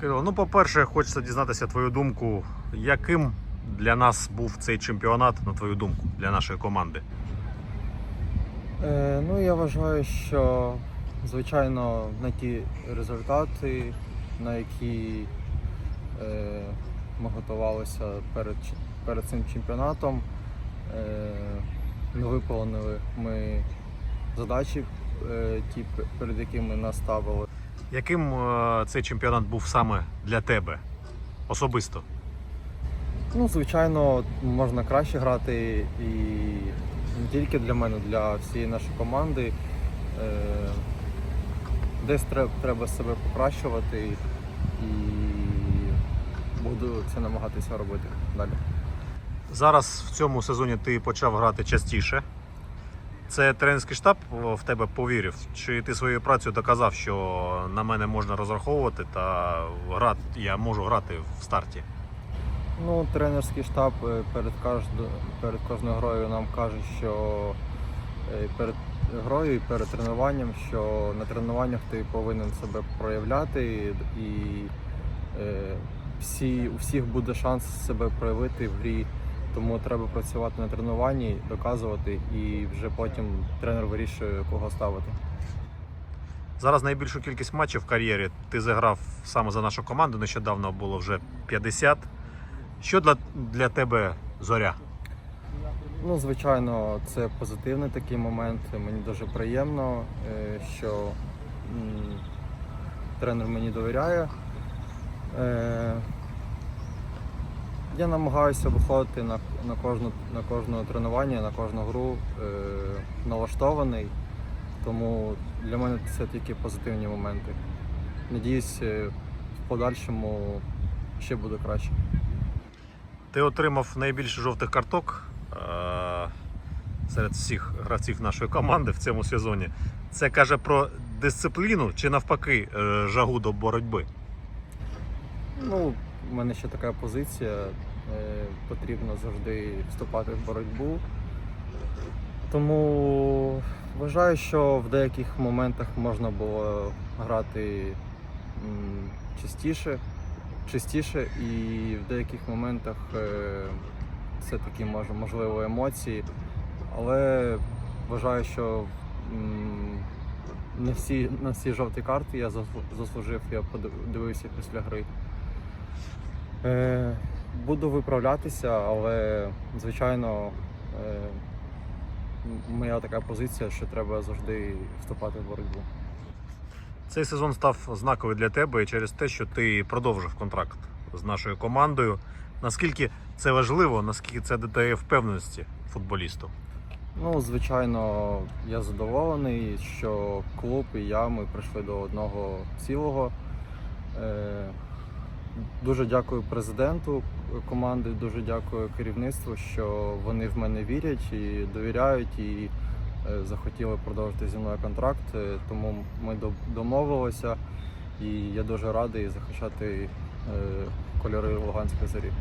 Кирило, ну по-перше, хочеться дізнатися твою думку, яким для нас був цей чемпіонат, на твою думку, для нашої команди. Е, ну, я вважаю, що звичайно на ті результати, на які е, ми готувалися перед, перед цим чемпіонатом, е, не виповнили ми задачі, е, ті, перед якими нас ставили. Яким е, цей чемпіонат був саме для тебе особисто? Ну, звичайно, можна краще грати і не тільки для мене, для всієї нашої команди. Е, Десь треба, треба себе покращувати і буду це намагатися робити далі. Зараз в цьому сезоні ти почав грати частіше. Це тренерський штаб в тебе повірив? Чи ти своєю працею доказав, що на мене можна розраховувати та грати, я можу грати в старті? Ну, тренерський штаб е, перед, каждо, перед кожною грою нам каже, що е, перед грою і перед тренуванням, що на тренуваннях ти повинен себе проявляти і е, всі, у всіх буде шанс себе проявити в грі. Тому треба працювати на тренуванні, доказувати, і вже потім тренер вирішує, кого ставити. Зараз найбільшу кількість матчів в кар'єрі ти заграв саме за нашу команду. Нещодавно було вже 50. Що для, для тебе зоря? Ну, звичайно, це позитивний такий момент. Мені дуже приємно, е, що тренер мені довіряє. Я намагаюся виходити на, на, кожну, на кожне тренування, на кожну гру е, налаштований, тому для мене це тільки позитивні моменти. Надіюсь, е, в подальшому ще буде краще. Ти отримав найбільше жовтих карток е- серед всіх гравців нашої команди в цьому сезоні. Це каже про дисципліну чи навпаки е, жагу до боротьби? Ну, в мене ще така позиція. Е, потрібно завжди вступати в боротьбу. Тому вважаю, що в деяких моментах можна було грати частіше, частіше, і в деяких моментах це такі можливо емоції. Але вважаю, що не всі, на всі жовті карти я заслужив, я подивився після гри. Е, буду виправлятися, але звичайно е, моя така позиція, що треба завжди вступати в боротьбу. Цей сезон став знаковий для тебе через те, що ти продовжив контракт з нашою командою. Наскільки це важливо, наскільки це додає впевненості футболісту? Ну, звичайно, я задоволений, що клуб і я ми прийшли до одного цілого. Дуже дякую президенту команди, дуже дякую керівництву, що вони в мене вірять і довіряють і е, захотіли продовжити зі мною контракт. Е, Тому ми домовилися і я дуже радий захищати е, кольори Луганської зорі.